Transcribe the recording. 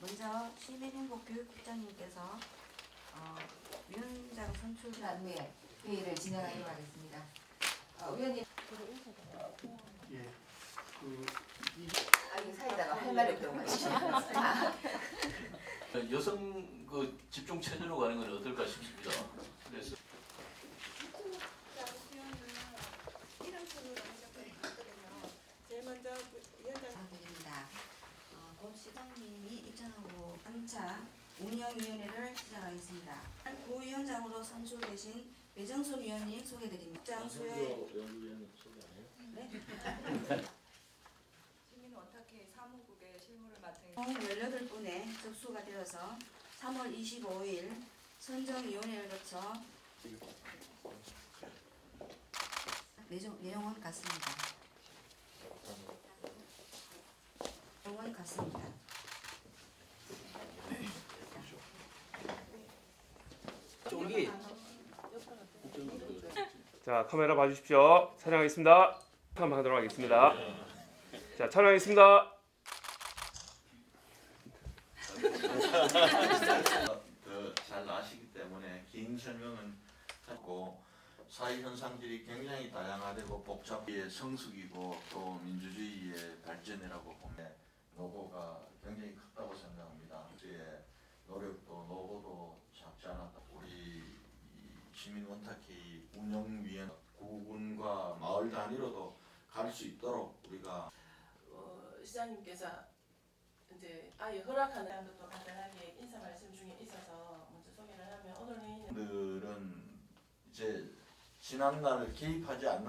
먼저 시민행복교육국장님께서 어, 위원장 선출 난 후에 회의를 진행하도록 하겠습니다. 어, 위원님, 예. 그 아, 이 사이다가 할 말이 없다고 하시죠. 여성 그 집중 체제로 가는 건 어떨까 싶습니다. 그래서 이런 식으로 시작을 했거든요. 제일 먼저 그 위원장 감사드립니다. 어, 곧 시장님이 입장하고 3차 운영위원회를 시작하겠습니다. 부위원장으로 선출되신 배정순 위원님 소개드립니다. 네? 시민 원탁회 사무국의 실무를 맡은 총 18분의 접수가 되어서 3월 25일 선정위원회를 거쳐 내용, 내용은 같습니다. 내용은 같습니다. 저기 자 카메라 봐주십시오. 촬영하겠습니다. 한번 하도록 하겠습니다. 자 촬영하겠습니다. 더잘 아시기 때문에 긴 설명은 하고 사회 현상들이 굉장히 다양하고 복잡의 성숙이고 또 민주주의의 발전이라고 보면 노고가 굉장히 컸다고 생각합니다. 그의 노력도 노고도 작지 않았다. 우리 이 시민 원탁회의 운영위원 구군과 마을 단위로도 갈 수 있도록 우리가 어, 시장님께서 이제 아예 허락하는 것도 간단하게 인사 말씀 중에 있어서 먼저 소개를 하면 오늘 회의는 들은 이제 지난 날 개입하지 않는